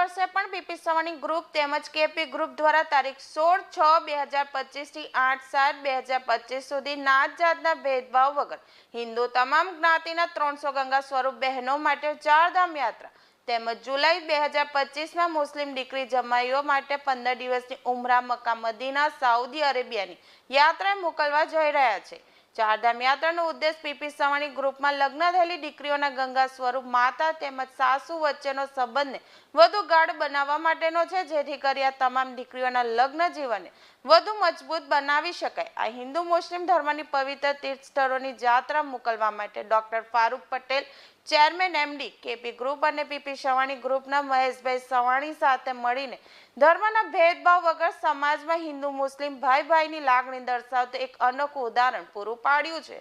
PP Savani group તેમજ KP group દ્વારા તારીખ સોળ છ બે હજાર પચીસથી આઠ સાત બે હજાર પચીસ સુધી નાત જાતના ભેદભાવ વગર હિન્દુ તમામ જ્ઞાતિના ત્રણસો ગંગા સ્વરૂપ બહેનો માટે ચારધામ યાત્રા તેમજ જુલાઈ બે હજાર પચીસમાં મુસ્લિમ દીકરી જમાઈઓ માટે પંદર દિવસની ઉમરા મક્કા મદીના સાઉદી અરેબિયાની યાત્રા મોકલવા જઈ રહ્યા છે. ચારધામ યાત્રાનો ઉદ્દેશ પીપી સવાણી ગ્રુપમાં લગ્ન થયેલી દીકરીઓના ગંગા સ્વરૂપ માતા તેમજ સાસુ વચ્ચેનો સંબંધને વધુ ગાઢ બનાવવા માટેનો છે, જેથી કરી આ તમામ દીકરીઓના લગ્ન જીવનને વધુ મજબૂત બનાવી શકાય. આ હિન્દુ મુસ્લિમ ધર્મની પવિત્ર તીર્થ સ્થળોની જાત્રા મોકલવા માટે doctor Farooq Patel chairman MD KP group અને પીપી સવાણી ગ્રુપના મહેશભાઈ સવાણી સાથે મળીને ધર્મના ભેદભાવ વગર સમાજમાં હિન્દુ મુસ્લિમ ભાઈ ભાઈની લાગણી દર્શાવતું એક અનોખું ઉદાહરણ પૂરું પાડ્યું છે.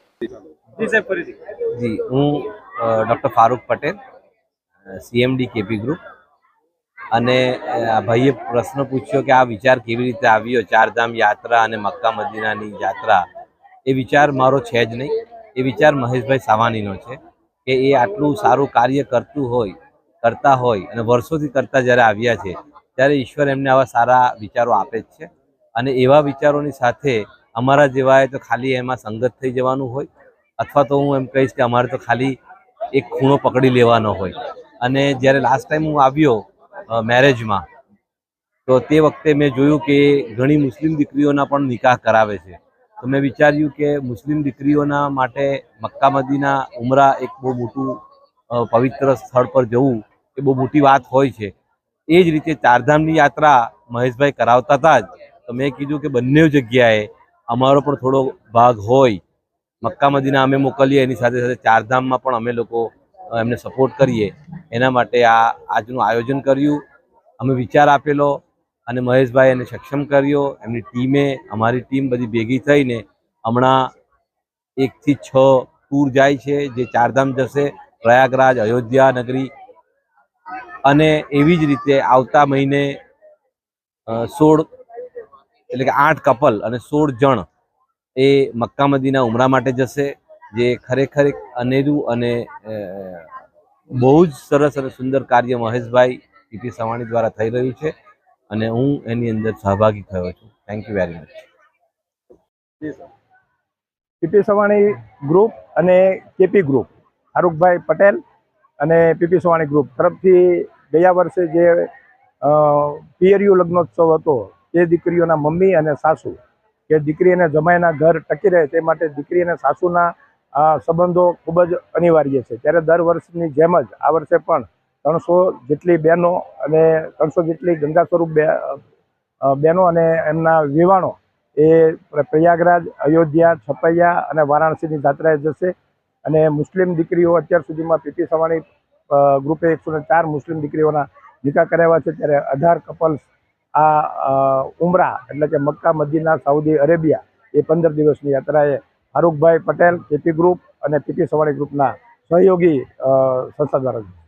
જી હું doctor Farooq Patel CMD KP group અને આ ભાઈએ પ્રશ્ન પૂછ્યો કે આ વિચાર કેવી રીતે આવ્યો? ચારધામ યાત્રા અને મક્કા મદીનાની યાત્રા. એ વિચાર મારો છે જ નહીં. એ વિચાર મહેશભાઈ સાવાનીનો છે. કે એ આટલું સારું કાર્ય કરતું હોય, કરતા હોય અને વર્ષોથી કરતા જ્યારે આવ્યા છે, ત્યારે ઈશ્વર એમને આવા સારા વિચારો આપે જ છે. અને એવા વિચારોની સાથે અમારા જેવાએ તો ખાલી એમાં સંગત થઈ જવાનું હોય, અથવા તો હું એમ કહીશ કે અમારે તો ખાલી એક ખૂણો પકડી લેવાનો હોય. અને જ્યારે લાસ્ટ ટાઈમ હું આવ્યો મેરેજમાં તો તે વખતે મેં જોયું કે ઘણી મુસ્લિમ દીકરીઓના પણ નિકાહ કરાવે છે. તો મેં વિચાર્યું કે મુસ્લિમ દીકરીઓના માટે મક્કા મદીના ઉમરા એક બહુ મોટું પવિત્ર સ્થળ પર જવું એ બહુ મોટી વાત હોય છે. એ જ રીતે ચારધામની યાત્રા મહેશભાઈ કરાવતા હતા જ. તો મેં કીધું કે બંને જગ્યાએ અમારો પણ થોડો ભાગ હોય. મક્કા મદીના અમે મોકલીએ, એની સાથે સાથે ચારધામમાં પણ અમે લોકો એમને સપોર્ટ કરીએ. એના માટે આ આજનું આયોજન કર્યું. અમે વિચાર આપેલો અને મહેશભાઈ એને સક્ષમ કર્યો. એમની ટીમે, અમારી ટીમ બધી ભેગી થઈને હમણાં એકથી છ ટૂર જાય છે, જે ચારધામ જશે, પ્રયાગરાજ, અયોધ્યા નગરી. અને એવી જ રીતે આવતા મહિને સોળ એટલે કે આઠ કપલ અને સોળ જણ એ મક્કા મદીના ઉમરા માટે જશે, જે ખરેખર અનેરું અને બહુ જ સરસ અને સુંદર કાર્ય મહેશભાઈ પીપી સવાણી દ્વારા થઈ રહ્યું છે. અને હું એની અંદર સહભાગી થયો છું. Thank you very much PP Savani group અને કેપી ગ્રુપ ફારૂકભાઈ પટેલ અને પીપી સવાણી ગ્રુપ તરફથી ગયા વર્ષે જે પિયરિયું લગ્નોત્સવ હતો, તે દીકરીઓના મમ્મી અને સાસુ, કે દીકરી અને જમાઈના ઘર ટકી રહે તે માટે દીકરી અને સાસુના સંબંધો ખૂબ જ અનિવાર્ય છે. ત્યારે દર વર્ષની જેમ જ આ વર્ષે પણ ત્રણસો જેટલી બહેનો અને ત્રણસો જેટલી ગંગા સ્વરૂપ બહેનો અને એમના વિવાણો એ પ્રયાગરાજ, અયોધ્યા, છપૈયા અને વારાણસીની જાત્રાએ જશે. અને મુસ્લિમ દીકરીઓ અત્યાર સુધીમાં પીપી સવાણી ગ્રુપે એકસો ચાર મુસ્લિમ દીકરીઓના નિકાહ કરાવ્યા છે. ત્યારે અઢાર કપલ્સ આ ઉમરા એટલે કે મક્કા, મદીના, સાઉદી અરેબિયા એ પંદર દિવસની યાત્રાએ ફારૂકભાઈ પટેલ, કેપી ગ્રુપ અને પીપી સવાણી ગ્રુપના સહયોગી સંસ્થા દ્વારા